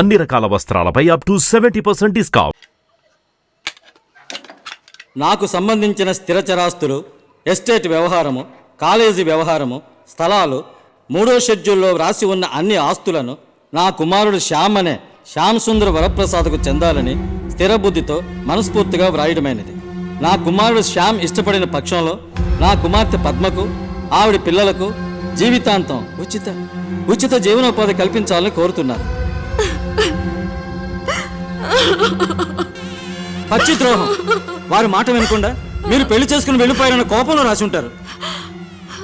అన్ని రకాల వస్త్రాలపై up to seventy percent discount నాకు సంబంధించిన స్థిరచరాస్తులు ఎస్టేట్ వ్యవహారము కాలేజీ వ్యవహారము స్థలాలు మూడో షెడ్యూల్లో వ్రాసి ఉన్న అన్ని ఆస్తులను నా కుమారుడు శ్యామ్ అనే శ్యామ్ సుందర్ వరప్రసాద్కు చెందాలని స్థిర బుద్ధితో మనస్ఫూర్తిగా వ్రాయడమైనది. నా కుమారుడు శ్యామ్ ఇష్టపడిన పక్షంలో నా కుమార్తె పద్మకు ఆవిడ పిల్లలకు జీవితాంతం ఉచిత ఉచిత జీవనోపాధి కల్పించాలని కోరుతున్నారు. పచ్చి ద్రోహం. వారి మాట వినకుండా మీరు పెళ్ళి చేసుకుని వెళ్ళిపోయారన్న కోపంలో రాసి ఉంటారు.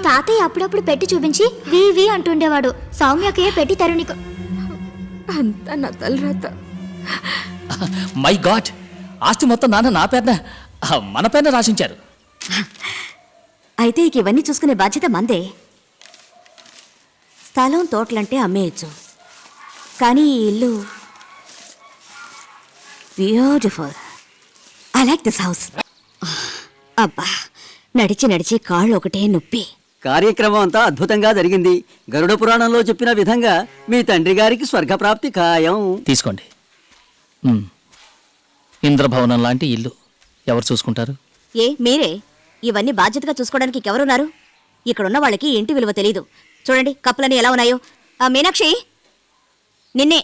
తాతయ్య అప్పుడప్పుడు పెట్టి చూపించి వి వి అంటుండేవాడు. సౌమ్యకే పెట్టి తరుణికు అంతా నా తలరాత. మై గాడ్ ఆస్తి మొత్తం నాన్న నా పేరున ఆ, మన పేరున రాసించారు. అయితే ఇక ఇవన్నీ చూసుకునే బాధ్యత మందే. స్థలం తోటలంటే అమ్మేయచ్చు. కానీ ఈ ఇల్లు beautiful. I like this house అబ్బా నడిచి నడిచి కాళ్ళు ఒకటే నొప్పి. కార్యక్రమం అంతా అద్భుతంగా జరిగింది. గరుడ పురాణంలో చెప్పిన విధంగా మీ తండ్రి గారికి స్వర్గప్రాప్తి ఖాయం. తీసుకోండి. ఇంద్రభవనం లాంటి ఇల్లు ఎవరు చూసుకుంటారు? ఏ మీరే? ఇవన్నీ బాధ్యతగా చూసుకోవడానికి ఎవరున్నారు ఇక్కడున్న వాళ్ళకి ఇంటి విలువ తెలీదు. చూడండి కప్పులన్నీ ఎలా ఉన్నాయో. ఆ, మీనాక్షి! నిన్నే.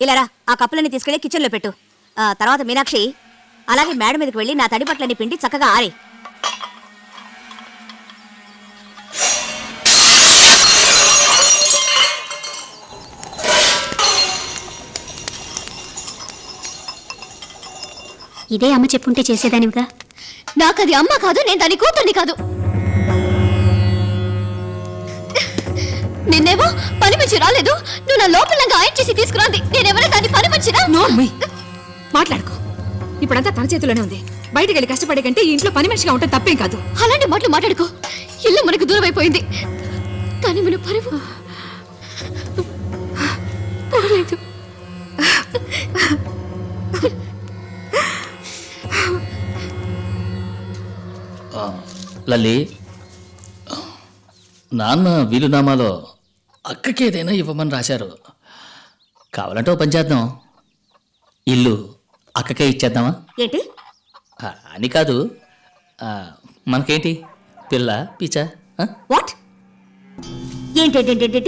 ఇలా రా ఆ కప్పులన్నీ తీసుకెళ్ళి కిచెన్లో పెట్టు. ఆ, తర్వాత మీనాక్షి అలాగే మేడ మీదకి వెళ్ళి నా తడి బట్టలన్నీ పిండి చక్కగా ఆరే. ఇదే అమ్మ చెప్పుంటే చేసేదానివిగా? నాకు అది అమ్మ కాదు నేను దాని కూతుర్ని కాదు. నిన్నేమో పని మంచి రాలేదు. నువ్వు నా లోపలంగా ఆయన చేసి తీసుకురాంది. నేనెవరో దాన్ని పని మంచిరా నోర్మై మాట్లాడుకో. ఇప్పుడంతా తన చేతిలోనే ఉంది. బయటికి వెళ్ళి కష్టపడే కంటే ఈ ఇంట్లో పని మనిషిగా ఉంటే తప్పేం కాదు. అలాంటి మాటలు మాట్లాడుకో. ఇల్లు మనకు దూరం అయిపోయింది కానీ మన పరువు లల్లి నాన్న వీలునామాలో అక్కకి ఏదైనా ఇవ్వమని రాశారు. కావాలంటే ఓ పని చేద్దాం. ఇల్లు అక్కకే ఇచ్చేద్దామా? ఏంటి? ఆ, అని కాదు. ఆ, మనకేంటి? పిల్ల పీచా ఆ? వాట్? ఏంటేంటేంటేంటి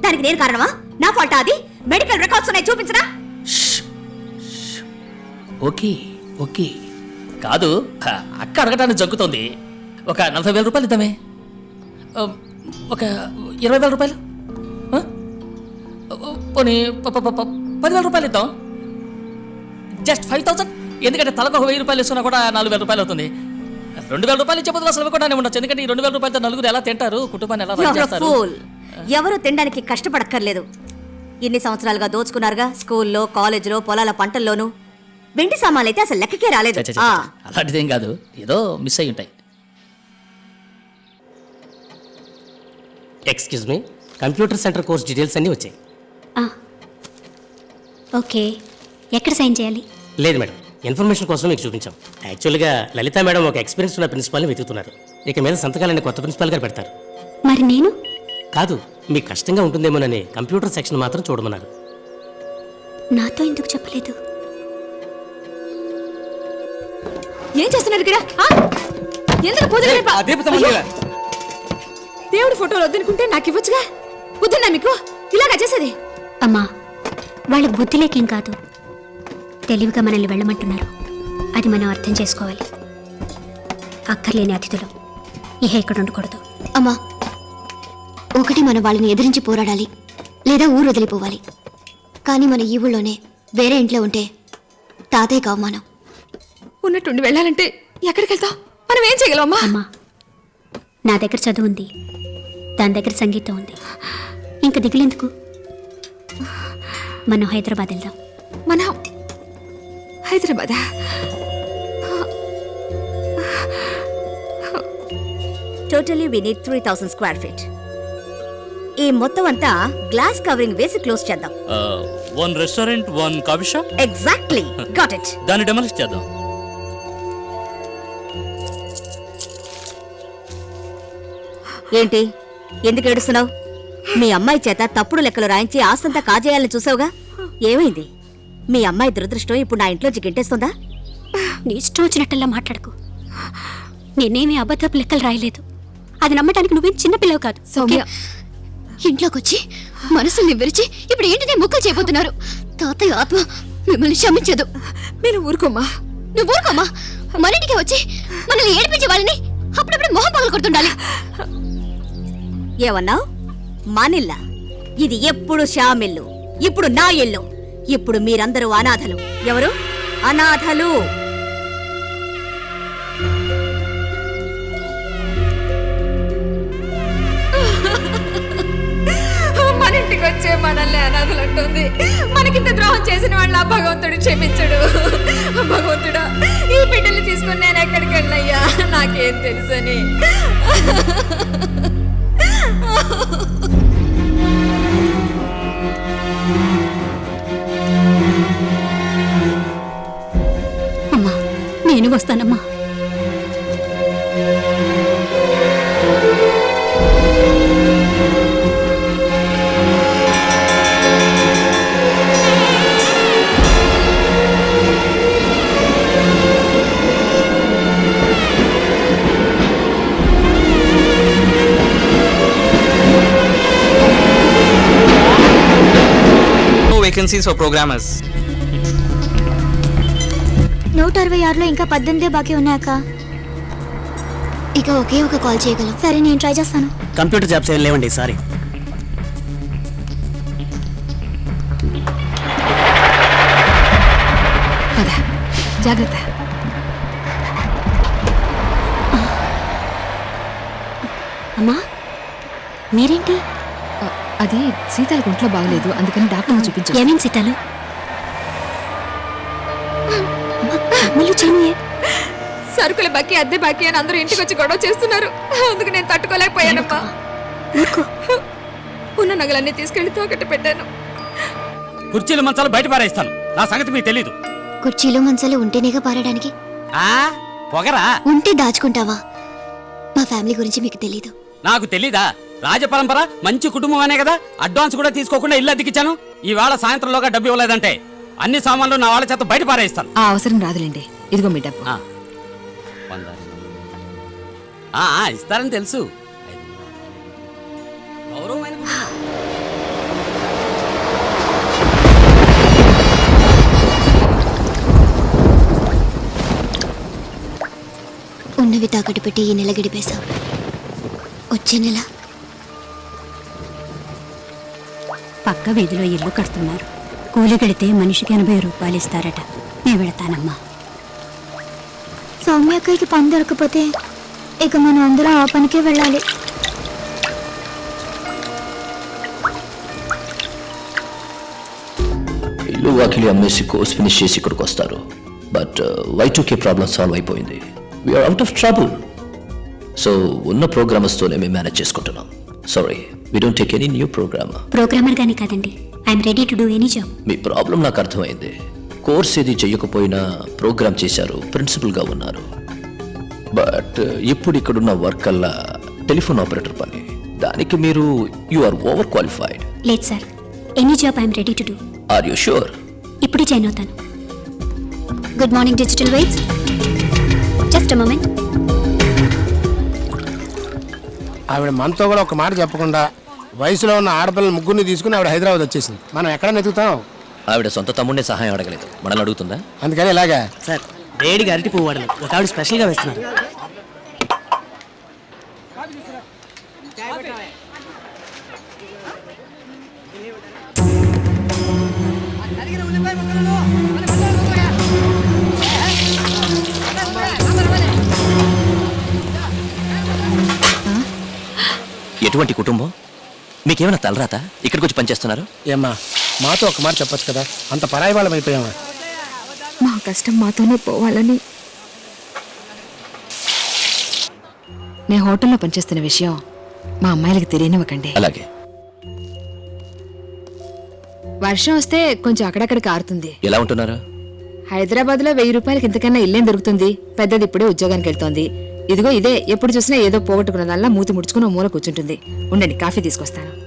దానికి నేను కారణమా? నా ఫాల్టా అది? మెడికల్ రికార్డ్స్ ఉన్నాయి చూపించరా? Okay okay. కాదు ఆ, అక్క అడగటానికి జగ్గుతోంది ఒక నలభై వేల రూపాయలు ఇద్దామే. ఆ, ఒక ఇరవై వేల రూపాయలు? పోనీ పదివేల రూపాయలు ఇద్దాం. జస్ట్ ఫైవ్ థౌసండ్ ఎందుకంటే తలకు ఒక వెయ్యి రూపాయలు ఇస్తున్నా కూడా నాలుగు వేల రూపాయలు అవుతుంది. రెండు వేల రూపాయలు ఇచ్చే బదులు అసలు కూడా ఉండొచ్చు. ఎందుకంటే ఈ రెండు వేల రూపాయలతో నలుగురు ఎలా తింటారు? కుటుంబాన్ని ఎలా రన్ చేస్తారు? ఎవరు తినడానికి కష్టపడక్కర్లేదు. ఇన్ని సంవత్సరాలుగా దోచుకున్నారుగా? స్కూల్లో కాలేజీలో పొలాల పంటల్లోనూ. వెండి సామాన్లు అయితే అసలు లెక్కకే రాలేదు. అలాంటిదేం కాదు. ఏదో మిస్ అయి ఉంటాయి. Excuse me computer centre course details అన్నీ వచ్చాయి. ఓకే. ఎక్కడ సైన్ చేయాలి? లేదు మేడం. ఇన్ఫర్మేషన్ కోసం మీకు చూపించాం. యాక్చువల్గా లలిత మేడం ఒక ఎక్స్పీరియన్స్ ఉన్న ప్రిన్సిపాల్ని వెతుకుతున్నారు. ఇక మీద సంతకాలని కొత్త ప్రిన్సిపాల్ గారు పెడతారు. మరి నేను? కాదు మీకు కష్టంగా ఉంటుందేమోనని కంప్యూటర్ సెక్షన్ మాత్రం చూడమన్నారు. నాతో ఎందుకు చెప్పలేదు? ఏం చేస్తున్నారు ఇక్కడ? ఆ? ఎందుకు పూజ గడప? ఆ దీప సంబంధం అయ్యో! దేవుడి ఫోటోలు వద్దనుకుంటే నాకు ఇవ్వచ్చుగా? బుద్ధున్నా మీకు? ఇలాగా చేసేది? అమ్మా వాళ్ళకి బుద్ధి లేకేం కాదు. తెలివిగా మనల్ని వెళ్ళమంటున్నారు. అది మనం అర్థం చేసుకోవాలి. అక్కర్లేని అతిథులు. ఇహ ఇక్కడ ఉండకూడదు. అమ్మా ఒకటి మన వాళ్ళని ఎదిరించి పోరాడాలి లేదా ఊరు వదిలిపోవాలి. కానీ మన ఈ ఊళ్ళోనే వేరే ఇంట్లో ఉంటే తాతయ్యకు అవమానం. ఉన్నట్టుండి వెళ్ళాలంటే ఎక్కడికి వెళ్తాం మనం ఏం చేయగలమమ్మా అమ్మా నా దగ్గర చదువు ఉంది. దాని దగ్గర సంగీతం ఉంది. ఇంక దిగులేందుకు? మనం హైదరాబాద్ వెళ్దాం. మనం హైదరాబాదా? Totally we need three thousand square feet ఈ మొత్తం అంతా గ్లాస్ కవరింగ్ వేసి క్లోజ్ చేద్దాం. One restaurant one coffee shop exactly got it దాన్ని డెమలిష్ చేద్దాం. ఏంటి? ఎందుకు ఏడుస్తున్నావు? మీ అమ్మాయి చేత తప్పుడు లెక్కలు రాయించి ఆస్తంతా కాజేయాలని చూసావుగా? ఏమైంది? మీ అమ్మాయి దురదృష్టం ఇప్పుడు నా ఇంట్లోంచి గింటేస్తుందా? నీ ఇష్టం వచ్చినట్టల్లా మాట్లాడుకో. నేనేమి అబద్ధపు లెక్కలు రాయలేదు. అది నమ్మటానికి నువ్వేం చిన్నపిల్లవు కాదు సౌమ్య. ఇంట్లోకి వచ్చి మనసుల్ని విరిచి ఇప్పుడు ఏంటిదే ముక్కలు చేయబోతున్నారు? తాతయ్య ఆత్మ మిమ్మల్ని క్షమించదు. మీరు ఊరుకోమ్మా. నువ్వు ఊరుకోమా మన ఇంటికి వచ్చి మనల్ని ఏడిపించే వాళ్ళని అప్పుడప్పుడు మొహం పగలు కొడుతుండాలి ఏమన్నావు? మానిల్లా. ఇది ఎప్పుడు శ్యామిల్లు ఇప్పుడు నా ఇల్లు. ఇప్పుడు మీరందరూ అనాథలు. ఎవరు? అనాథలు. మన ఇంటికి వచ్చే మనల్ని అనాథలు అంటుంది. మనకింత ద్రోహం చేసిన వాళ్ళ భగవంతుడు క్షమించడు. భగవంతుడా ఈ బిడ్డల్ని తీసుకుని నేను ఎక్కడికి వెళ్ళయ్యా నాకేం తెలుసని. No vacancies for programmers. నూట అరవై ఆరులో ఇంకా పద్దెనిమిదే బాకీ ఉన్నాయక్క ఇక ఒకే ఒక కాల్ చేయగలం. సరే నేను ట్రై చేస్తాను. కంప్యూటర్ జాబ్స్ ఏం లేవండి సారీ. పద జాగ్రత్త. అమ్మా మీరేంటి? అది సీతాలకు ఒంట్లో బాగలేదు. అందుకని డాక్టర్ని చూపించాను. ఏమేం సీతాలు? సరుకుల బాకీ అద్దె బాకీ అని అందరూ ఇంటికి వచ్చి గొడవ చేస్తున్నారు. అందుకు నేను తట్టుకోలేకపోయానమ్మా. ఉన్న నగలన్నీ తీసుకెళ్ళి తాకట్టు పెట్టాను. కుర్చీలు మంచాలు బయట పారేస్తాను. నా సంగతి మీకు తెలీదు. కుర్చీలో మంచాలు ఉంటేనేగా పారడానికి? ఆ? పొగరా? ఉంటే దాచుకుంటావా? మా ఫ్యామిలీ గురించి మీకు తెలీదు. నాకు తెలీదా? రాజపరంపర మంచి కుటుంబం అనే కదా అడ్వాన్స్ కూడా తీసుకోకుండా ఇల్లు అద్దెకిచ్చాను ఇవాళ సాయంత్రంలోగా డబ్బు ఇవ్వలేదంటే అన్ని సామాన్లు నా వాళ్ళ చేత బయట పారేస్తాను ఆ అవసరం రాదులేండి ఇదిగో మీ డబ్బు ఆ. వంద. ఆ, ఆ, ఇస్తారని తెలుసు గౌరవమైన కుటుంబం. ఉన్నవి తాకట్టు పెట్టి ఈ నెల గడిపేశాం వచ్చే నెల పక్క వీధిలో ఇల్లు కడుతున్నారు. కూలి కడితే మనిషికి ఎనభై రూపాయలు ఇస్తారట. నేను వెళతానమ్మా. సౌమ్యక్కకి పని దొరకపోతే ఇక మనం అందరం ఆ పనికే వెళ్ళాలి. ఇల్లు వాకిలి అమ్మేసి కోర్స్ ఫినిష్ చేసి ఇక్కడికి వస్తారు. But Y2K problem solve అయిపోయింది. We are out of trouble so ఉన్న ప్రోగ్రామర్స్తోనే మేము మేనేజ్ చేసుకుంటున్నాం. Sorry we don't take any new program programmer గానే కాదండి. I'm ready to do any job me problem నాకు అర్థమైంది. కోర్స్ ఏది చేయకపోయినా ప్రోగ్రామ్ చేశారు ప్రిన్సిపల్గా ఉన్నారు. బట్ ఇప్పుడు ఇక్కడున్న వర్క్ అల్లా టెలిఫోన్ ఆపరేటర్ పని. దానికి మీరు యు ఆర్ ఓవర్ క్వాలిఫైడ్ లేదు sir. Any job I'm ready to do are you sure ఇప్పుడే జాయిన్ అవుతాను. Good morning digital vibes just moment ఆవిడ మనతో కూడా ఒక మాట చెప్పకుండా వయసులో ఉన్న ఆడపిల్లల ముగ్గురిని తీసుకుని ఆవిడ హైదరాబాద్ వచ్చేసింది. మనం ఎక్కడ నెతుకుతాం ఆవిడ సొంత తమ్ముడిని సహాయం అడగలేదు. మనల్ని అడుగుతుందా? అందుకని ఇలాగా. సార్ వేడిగా అరటి పువ్వు ఒక ఆవిడ స్పెషల్గా వేస్తున్నారు. ఎటువంటి కుటుంబం? మీకేమైనా తలరాత? ఇక్కడికి వచ్చి పనిచేస్తున్నారు? ఏమ్మా మాతో ఒక మాట చెప్పొచ్చు కదా? అంత పరాయి వాళ్ళం అయిపోయామా? మా కష్టం మాతోనే పోవాలని. నేను హోటల్లో పనిచేస్తున్న విషయం మా అమ్మాయిలకి తెలియనివ్వకండి. అలాగే. వర్షం వస్తే కొంచెం అక్కడక్కడ కారుతుంది. ఎలా ఉంటున్నారు? హైదరాబాద్లో వెయ్యి రూపాయలకి ఇంతకన్నా ఇల్లేం దొరుకుతుంది? పెద్దది ఇప్పుడే ఉద్యోగానికి వెళ్తోంది. ఇదిగో ఇదే ఎప్పుడు చూసినా ఏదో పోగొట్టుకున్న దానిలా మూతి ముడుచుకుని ఓ మూల కూర్చుంటుంది. ఉండండి కాఫీ తీసుకొస్తాను.